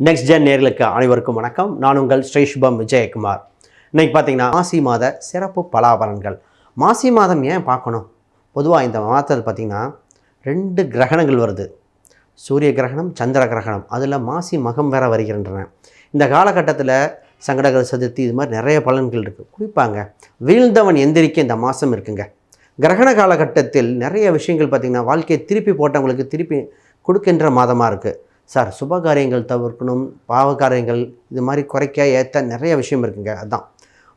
Next gen நேர்களுக்கு அனைவருக்கும் வணக்கம். நான் உங்கள் ஸ்ரீஷுபம் விஜயகுமார். இன்னைக்கு பார்த்தீங்கன்னா மாசி மாத சிறப்பு பலாபலன்கள். மாசி மாதம் ஏன் பார்க்கணும்? பொதுவாக இந்த மாதத்தில் பார்த்திங்கன்னா ரெண்டு கிரகணங்கள் வருது. சூரிய கிரகணம் சந்திர கிரகணம். அதில் மாசி மகம் வேற வருகின்றன. இந்த காலகட்டத்தில் சங்கடகர சதுர்த்தி இது மாதிரி நிறைய பலன்கள் இருக்குது குறிப்பாங்க வீழ்ந்தவன் எந்திரிக்க இந்த மாதம் இருக்குங்க. கிரகண காலகட்டத்தில் நிறைய விஷயங்கள் பார்த்திங்கன்னா வாழ்க்கையை திருப்பி போட்டவங்களுக்கு திருப்பி கொடுக்கின்ற மாதமாக இருக்குது சார் சுபகாரியங்கள் தவிர்க்கணும் பாவகாரியங்கள் இது மாதிரி குறைக்க ஏற்ற நிறைய விஷயம் இருக்குங்க அதுதான்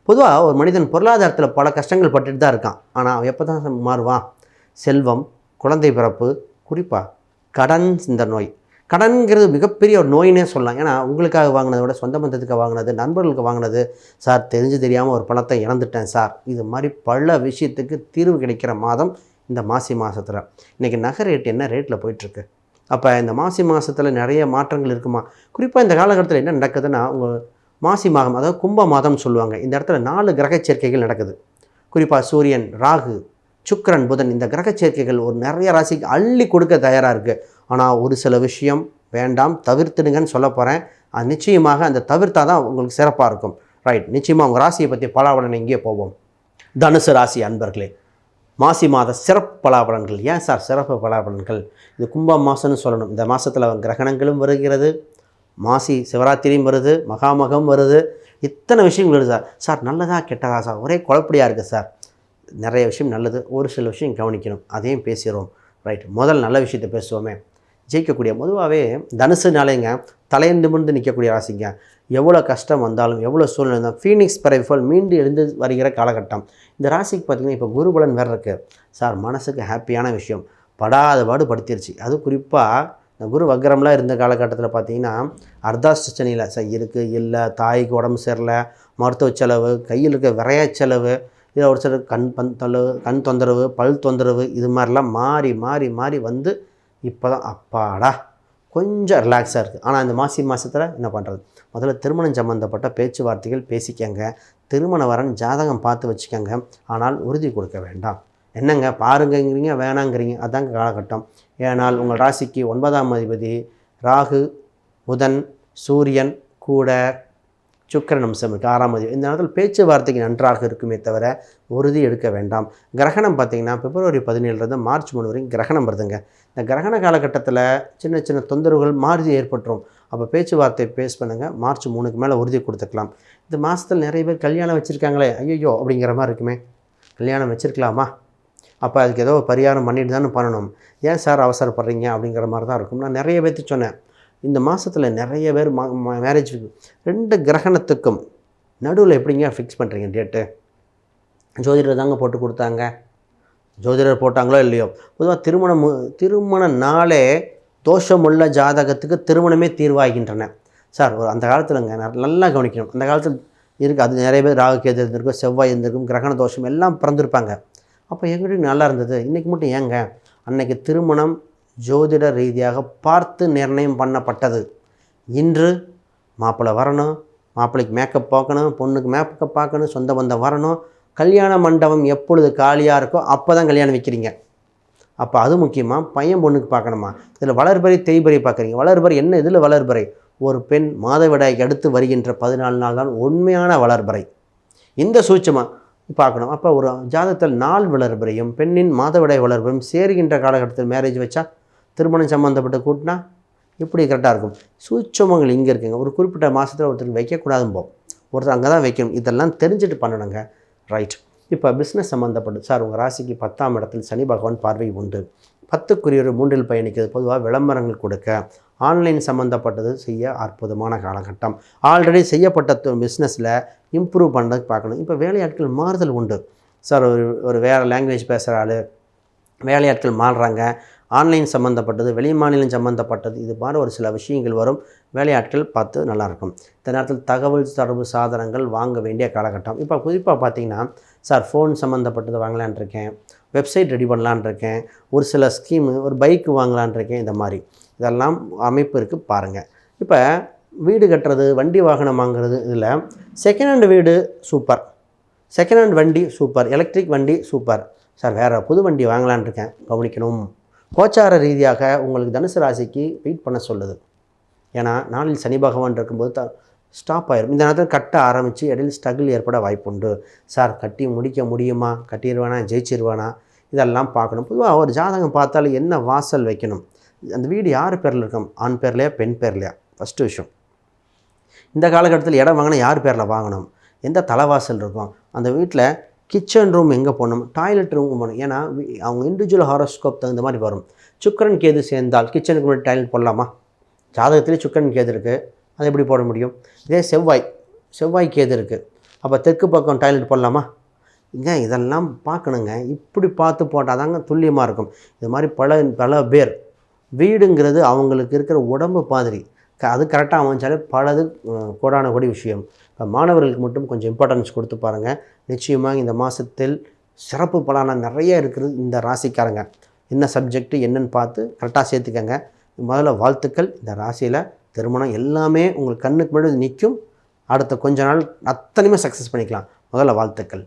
பொதுவாக ஒரு மனிதன் பொருளாதாரத்தில் பல கஷ்டங்கள் பட்டுட்டு தான் இருக்கான். ஆனால் அவன் எப்போ தான் மாறுவான்? செல்வம் குழந்தை பிறப்பு குறிப்பாக கடன் இந்த நோய். கடன்கிறது மிகப்பெரிய ஒரு நோயினே சொல்லலாம். ஏன்னா உங்களுக்காக வாங்கினதை விட சொந்த பந்தத்துக்கு வாங்கினது நண்பர்களுக்கு வாங்கினது சார் தெரிஞ்சு தெரியாமல் ஒரு பணத்தை இழந்துட்டேன் சார். இது மாதிரி பல விஷயத்துக்கு தீர்வு கிடைக்கிற மாதம் இந்த மாசி மாதத்தில் இன்றைக்கி நகை ரேட் என்ன ரேட்டில் போயிட்டுருக்கு அப்போ இந்த மாசி மாதத்தில் நிறைய மாற்றங்கள் இருக்குமா? குறிப்பாக இந்த காலகட்டத்தில் என்ன நடக்குதுன்னா உங்கள் மாசி மாதம் அதாவது கும்ப மாதம்னு சொல்லுவாங்க. இந்த இடத்துல நாலு கிரக சேர்க்கைகள் நடக்குது. குறிப்பாக சூரியன் ராகு சுக்கரன் புதன் இந்த கிரக சேர்க்கைகள் ஒரு நிறைய ராசிக்கு அள்ளி கொடுக்க தயாராக இருக்குது ஆனால் ஒரு சில விஷயம் வேண்டாம் தவிர்த்துடுங்கன்னு சொல்ல போகிறேன் அது நிச்சயமாக அந்த தவிர்த்தா தான் உங்களுக்கு சிறப்பாக இருக்கும். ரைட் நிச்சயமாக உங்கள் ராசியை பற்றி பலாவலனை இங்கே போவோம். தனுசு ராசி அன்பர்களே மாசி மாத சிறப்பு பலாபலன்கள். ஏன் சார் சிறப்பு பலாபலன்கள்? இது கும்ப மாதம்னு சொல்லணும். இந்த மாதத்தில் கிரகணங்களும் வருகிறது. மாசி சிவராத்திரியும் வருது. மகாமகம் வருது. இத்தனை விஷயங்கள் வருது சார். சார் நல்லதா கெட்டதா சார்? ஒரே குழப்படியாக இருக்குது சார். நிறைய விஷயம் நல்லது. ஒரு சில விஷயம் கவனிக்கணும். அதையும் பேசிடுவோம் ரைட். முதல் நல்ல விஷயத்தை பேசுவோமே. ஜெயிக்கக்கூடிய பொதுவாகவே தனுசுனாலேங்க தலையை நிமிர்ந்து நிற்கக்கூடிய ராசிங்க. எவ்வளோ கஷ்டம் வந்தாலும் எவ்வளோ சூழ்நிலை இருந்தாலும் ஃபீனிக்ஸ் பறவை போல் மீண்டு எழுந்து வருகிற காலகட்டம். இந்த ராசிக்கு பார்த்திங்கன்னா இப்போ குருபலன் வேறு இருக்குது சார் மனசுக்கு ஹாப்பியான விஷயம். படாத பாடு படுத்திருச்சு. அது குறிப்பாக இந்த குரு வக்ரம்லாம் இருந்த காலகட்டத்தில் பார்த்தீங்கன்னா அர்த்தாஷ்டனியில் சார் இருக்குது இல்லை தாய்க்கு உடம்பு சரியில்லை மருத்துவ செலவு கையில் இருக்க விரைய செலவு இதில் ஒரு சிலர் கண் பந்தளவு கண் தொந்தரவு பல் தொந்தரவு இது மாதிரிலாம் மாறி மாறி மாறி வந்து இப்போ தான் அப்பாடா. கொஞ்சம் ரிலாக்ஸாக இருக்குது ஆனால் இந்த மாசி மாதத்தில் என்ன பண்ணுறது முதல்ல திருமணம் சம்மந்தப்பட்ட பேச்சுவார்த்தைகள் பேசிக்கங்க. திருமண வரன் ஜாதகம் பார்த்து வச்சுக்கோங்க. ஆனால் உறுதி கொடுக்க வேண்டாம். என்னங்க? பாருங்கங்கிறீங்க வேணாங்கிறீங்க. அதாங்க காலகட்டம். ஏனால் உங்கள் ராசிக்கு ஒன்பதாம் அதிபதி ராகு புதன் சூரியன் கூட சுக்கிரன் அம்சம் இருக்குது ஆறாம் அதிபதி இந்த நேரத்தில் பேச்சுவார்த்தைக்கு நன்றாக இருக்குமே தவிர உறுதி எடுக்க வேண்டாம். கிரகணம் பார்த்திங்கன்னா பிப்ரவரி பதினேழுலேருந்து மார்ச் மூணு வரைக்கும் கிரகணம் வருதுங்க. இந்த கிரகண காலகட்டத்தில் சின்ன சின்ன தொந்தரவுகள் மாறுதி ஏற்பட்டுரும். அப்போ பேச்சுவார்த்தை பேஸ் பண்ணுங்கள் மார்ச் மூணுக்கு மேலே உறுதி கொடுத்துக்கலாம். இந்த மாதத்தில் நிறைய பேர் கல்யாணம் வச்சுருக்காங்களே ஐயோ அப்படிங்கிற மாதிரி இருக்குமே. கல்யாணம் வச்சுருக்கலாமா? அப்போ அதுக்கு ஏதோ பரிகாரம் பண்ணிட்டு தானே பண்ணணும். ஏன் சார் அவசரப்படுறீங்க அப்படிங்கிற மாதிரி தான் இருக்கும். நான் நிறைய பேர்த்து சொன்னேன். இந்த மாதத்தில் நிறைய பேர் மேரேஜ் ரெண்டு கிரகணத்துக்கும் நடுவில் எப்படிங்க ஃபிக்ஸ் பண்ணுறீங்க டேட்டு ஜோதிடர் தாங்க போட்டு கொடுத்தாங்க. ஜோதிடர் போட்டாங்களோ இல்லையோ? பொதுவாக திருமணம் திருமண நாளே தோஷமுள்ள ஜாதகத்துக்கு திருமணமே தீர்வாகின்றன. சார் ஒரு அந்த காலத்தில்ங்க நல்லா கவனிக்கணும். அந்த காலத்தில் இருக்குது அது நிறைய பேர் ராகுகேது இருந்திருக்கும் செவ்வாய் இருந்திருக்கும் கிரகண தோஷம் எல்லாம் பிறந்திருப்பாங்க. அப்போ எங்கிட்ட நல்லா இருந்தது. இன்றைக்கி மட்டும் ஏங்க? அன்னைக்கு திருமணம் ஜோதிட ரீதியாக பார்த்து நிர்ணயம் பண்ணப்பட்டது. இன்று மாப்பிள்ளை வரணும் மாப்பிள்ளைக்கு மேக்கப் பார்க்கணும் பொண்ணுக்கு மேக்கப் பார்க்கணும் சொந்த பந்தம் வரணும். கல்யாண மண்டபம் எப்பொழுது காலியாக இருக்கோ அப்போ தான் கல்யாணம் வைக்கிறீங்க. அப்போ அது முக்கியமாக பையன் பொண்ணுக்கு பார்க்கணுமா? இதில் வளர்பறை தேய்பறை பார்க்குறீங்க. வளர்பறை என்ன? இதில் வளர்பறை. ஒரு பெண் மாதவிடாய்க்கு அடுத்து வருகின்ற பதினாலு நாள் தான் உண்மையான வளர்பறை. இந்த சூட்சமாக பார்க்கணும். அப்போ ஒரு ஜாதகத்தில் நாள் வளர்பறையும் பெண்ணின் மாதவிடாய் வளர்பறையும் சேருகின்ற காலகட்டத்தில் மேரேஜ் வச்சா திருமணம் சம்மந்தப்பட்ட கூட்டினா இப்படி கரெக்டாக இருக்கும்? சூட்சமங்கள் இங்கே இருக்குங்க. ஒரு குறிப்பிட்ட மாதத்தில் ஒருத்தருக்கு வைக்கக்கூடாதும்போம். ஒருத்தர் அங்கே தான் வைக்கணும். இதெல்லாம் தெரிஞ்சுட்டு பண்ணணுங்க. ரைட் இப்போ பிஸ்னஸ் சம்மந்தப்பட்டு சார் உங்கள் ராசிக்கு பத்தாம் இடத்தில் சனி பகவான் பார்வை உண்டு. பத்துக்குரியவர் மூன்றில் பயணிக்கிறது. பொதுவாக விளம்பரங்கள் கொடுக்க. ஆன்லைன் சம்மந்தப்பட்டது செய்ய அற்புதமான காலகட்டம். ஆல்ரெடி செய்யப்பட்ட பிஸ்னஸில் இம்ப்ரூவ் பண்ணுறதுக்கு பார்க்கணும். இப்போ வேலையாட்கள் மாறுதல் உண்டு. சார் ஒரு ஒரு வேறு லாங்குவேஜ் பேசுகிற ஆள் வேலையாட்கள் மாறுறாங்க. ஆன்லைன் சம்மந்தப்பட்டது வெளி மாநிலம் சம்மந்தப்பட்டது இது மாதிரி ஒரு சில விஷயங்கள் வரும். வேலையாட்கள் பார்த்து நல்லாயிருக்கும். இந்த நேரத்தில் தகவல் தொடர்பு சாதனங்கள் வாங்க வேண்டிய காலகட்டம். இப்போ குறிப்பாக பார்த்தீங்கன்னா சார் ஃபோன் சம்மந்தப்பட்டது வாங்கலான் இருக்கேன். வெப்சைட் ரெடி பண்ணலான் இருக்கேன். ஒரு சில ஸ்கீமு ஒரு பைக்கு வாங்கலான் இருக்கேன். இந்த மாதிரி. இதெல்லாம் அமைப்பு இருக்குது பாருங்கள் இப்போ வீடு கட்டுறது வண்டி வாகனம் வாங்குறது இதில் செகண்ட் ஹேண்ட் வீடு சூப்பர் செகண்ட் ஹேண்ட் வண்டி சூப்பர் எலக்ட்ரிக் வண்டி சூப்பர் சார் வேறு புது வண்டி வாங்கலான் இருக்கேன். கவனிக்கணும். கோச்சார ரீதியாக உங்களுக்கு தனுசு ராசிக்கு வெயிட் பண்ண சொல்லுது. ஏன்னா நாளில் சனி பகவான் இருக்கும்போது த ஸ்டாப் ஆயிரும். இந்த நேரத்தில் கட்ட ஆரம்பித்து இடையில் ஸ்ட்ரகிள் ஏற்பட வாய்ப்புண்டு. சார் கட்டி முடிக்க முடியுமா? கட்டிடுவானா? ஜெயிச்சிருவானா? இதெல்லாம் பார்க்கணும். பொதுவாக ஒரு ஜாதகம் பார்த்தாலும் என்ன வாசல் வைக்கணும்? அந்த வீடு யார் பேரில் இருக்கும்? ஆண் பேர்லையா பெண் பேர்லையா? ஃபஸ்ட்டு விஷயம். இந்த காலகட்டத்தில் இடம் வாங்கினா யார் பேரில் வாங்கணும்? எந்த தலைவாசல் இருக்கும்? அந்த வீட்டில் கிச்சன் ரூம் எங்கே போகணும்? டாய்லெட் ரூம் போகணும். ஏன்னா அவங்க இண்டிவிஜுவல் ஹாரோஸ்கோப் தகுந்த மாதிரி வரும். சுக்கிரன் கேது சேர்ந்தால் கிச்சனுக்கு முன்னாடி டாய்லெட் போடலாமா? ஜாதகத்திலே சுக்கிரன் கேது இருக்குது அதை எப்படி போட முடியும்? இதே செவ்வாய். செவ்வாய் கேது இருக்குது அப்போ தெற்கு பக்கம் டாய்லெட் போடலாமா? இங்க இதெல்லாம் பார்க்கணுங்க. இப்படி பார்த்து போட்டால் தாங்க துல்லியமாக இருக்கும். இது மாதிரி பல பல பேர். வீடுங்கிறது அவங்களுக்கு இருக்கிற உடம்பு மாதிரி. க- அது கரெக்டாக அமைஞ்சாலே பலது கோடான கோடி விஷயம். இப்போ மாணவர்களுக்கு மட்டும் கொஞ்சம் இம்பார்ட்டன்ஸ் கொடுத்து பாருங்கள் நிச்சயமாக இந்த மாதத்தில் சிறப்பு பலனாக நிறைய இருக்கிறது இந்த ராசிக்காரங்க. என்ன சப்ஜெக்ட்டு என்னன்னு பார்த்து கரெக்டாக சேர்த்துக்கங்க. முதல்ல வாழ்த்துக்கள். இந்த ராசியில் திருமணம் எல்லாமே உங்களுக்கு கண்ணுக்கு முன்னாடி நிற்கும். அடுத்த கொஞ்ச நாள் அத்தனையுமே சக்ஸஸ் பண்ணிக்கலாம். முதல்ல வாழ்த்துக்கள்.